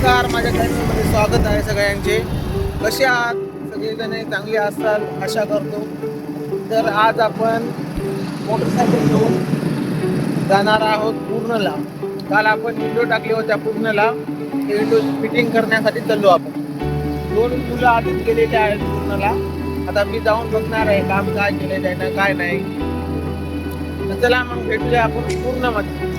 नमस्कार माझ्या चॅनलमध्ये स्वागत आहे सगळ्यांचे. कसे आहात? सगळेजण चांगले असाल आशा करतो. तर आज आपण मोटरसायकल घेऊन जाणार आहोत पूर्णला. काल आपण विंडो टाकले होत्या पूर्णला. ते विंडो फिटिंग करण्यासाठी चाललो आपण. दोन मुलं आधीच गेलेले आहेत पूर्णला. आता मी जाऊन बघणार आहे काम काय केलेलं आहे ना काय नाही. चला मग भेटूया आपण पूर्णमध्ये.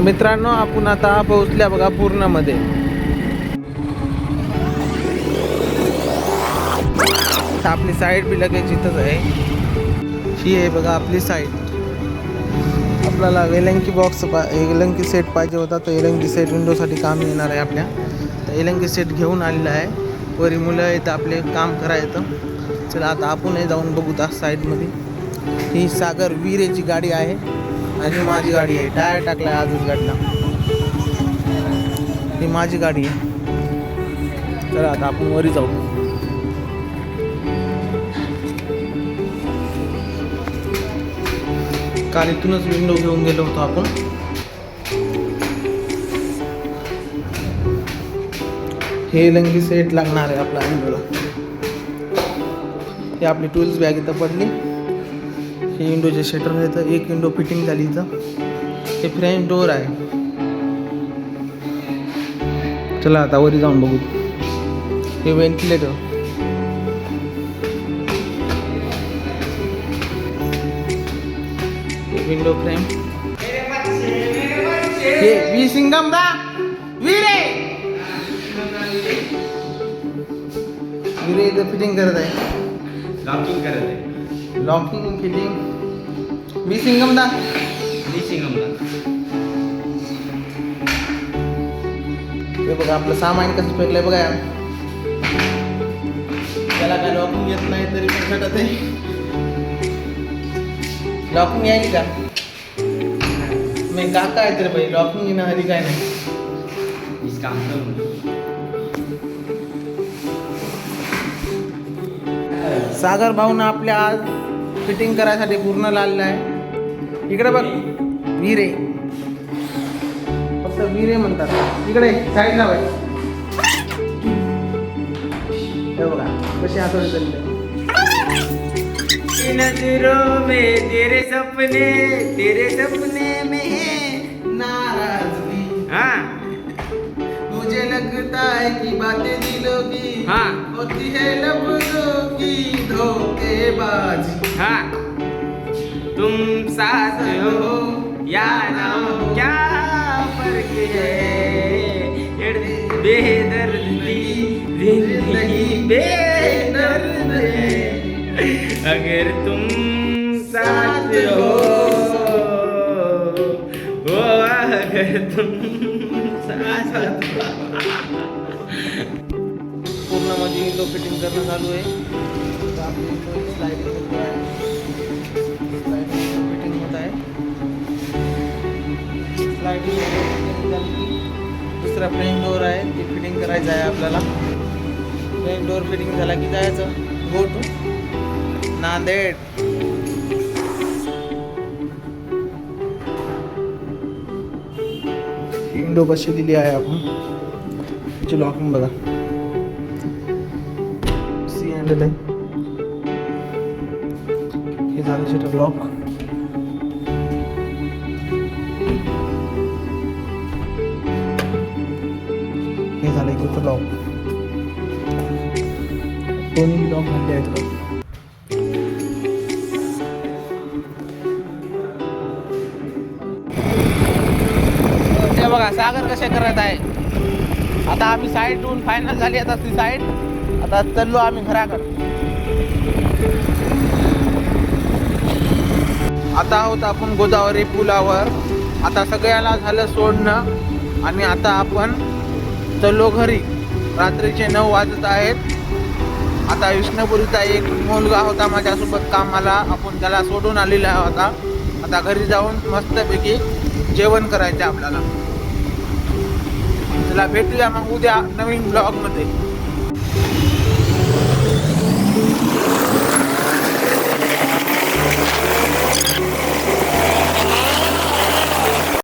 तर मित्रांनो आपण आता पोहोचल्या बघा पूर्णमध्ये. तर आपली साईड बी लगेच इथंच आहे. ही आहे बघा आपली साईड आपल्याला वेलंकी बॉक्स पा एलंकी सेट पाहिजे होता तर एलंकी सेट विंडोसाठी काम येणार आहे आपल्या. तर एलंकी सेट घेऊन आलेला आहे. वरी मुलं येतं आपले काम करायचं. चला आता आपणही जाऊन बघू त्या साईडमध्ये ही सागर वीरेची गाडी आहे. आणि माझी गाडी आहे. टायर टाकलाय आजच गाडीला. ही माझी गाडी आहे. चला आता आपण वरी जाऊ. काल इथूनच विंडो घेऊन गेलो होतो आपण. हे लंगी सेट लागणार आहे आपला विंडोला ही आपली टूल्स बॅग इथं पडली. हे विंडोचे शटर आहे तर एक विंडो फिटिंग झाली इथं. हे फ्रेंच डोअर आहे. चला आता वरी जाऊन बघू. हे व्हेंटिलेटर विंडो फ्रेम हे वी सिंगम दा. विरे. विरे इथं फिटिंग करत आहे. करत आहे. लॉकिंग फिटिंग वी सिंगम दा निशिंगमला हे बघा आपलं सामान कसं फेकलंय बघा त्याला काय लॉकिंग येत नाही तरी पण आहे लॉकिंग यायली का मी काका आहे तरी बाई लॉकिंग येणं हरी काय नाही काम करून सागर भाऊनं आपल्या आज फिटिंग करायसाठी पूर्ण लावलेलं आहे. इकडे बघ विरे. फक्त विरे म्हणतात. इकडे साईडला बाई हे बघा कशी आठवणी चालली नजरों में तेरे सपने तेरे सपने में नाराजगी हाँ। मुझे लगता है कि बातें दिलों की हाँ। होती है लफ्जों की धोखेबाजी हाँ. तुम साथ हो या ना हो क्या फर्क है? बेदर्दी जिंदगी बेदर्द है। अगर तुम साथ हो। ओ अगर तुम साथ हो। पूर्णमध्ये विंडो फिटिंग करणं चालू आहे. आपली फिटिंग होत आहे दुसरा फ्रेंच डोअर आहे ती फिटिंग करायचं आहे आपल्याला. फ्रेंच डोअर फिटिंग झाला की जायचं. Go to Nanded. विंडो कशी दिली आहे आपण? तिची लॉकिंग बघा. सी हँडल आहे. हे झालं शटर लॉक. हे झालं इकडचं लॉक. दोन्ही लॉक झाले आहेत का ते बघा सागर कसे करत आहे? आता आम्ही साईड टून फायनल झाली आता ती साईड आता चाललो आम्ही घराकडे. आता आहोत आपण गोदावरी पुलावर. आता सगळ्याला झालं सोडणं आणि आता आपण चलो घरी रात्रीचे नऊ वाजत आहेत. आता विष्णुपुरीचा एक मुलगा होता माझ्यासोबत कामाला. आपण त्याला सोडून आलेला होता आता. घरी जाऊन मस्तपैकी जेवण करायचं आपल्याला. चला भेटूया मग उद्या नवीन ब्लॉगमध्ये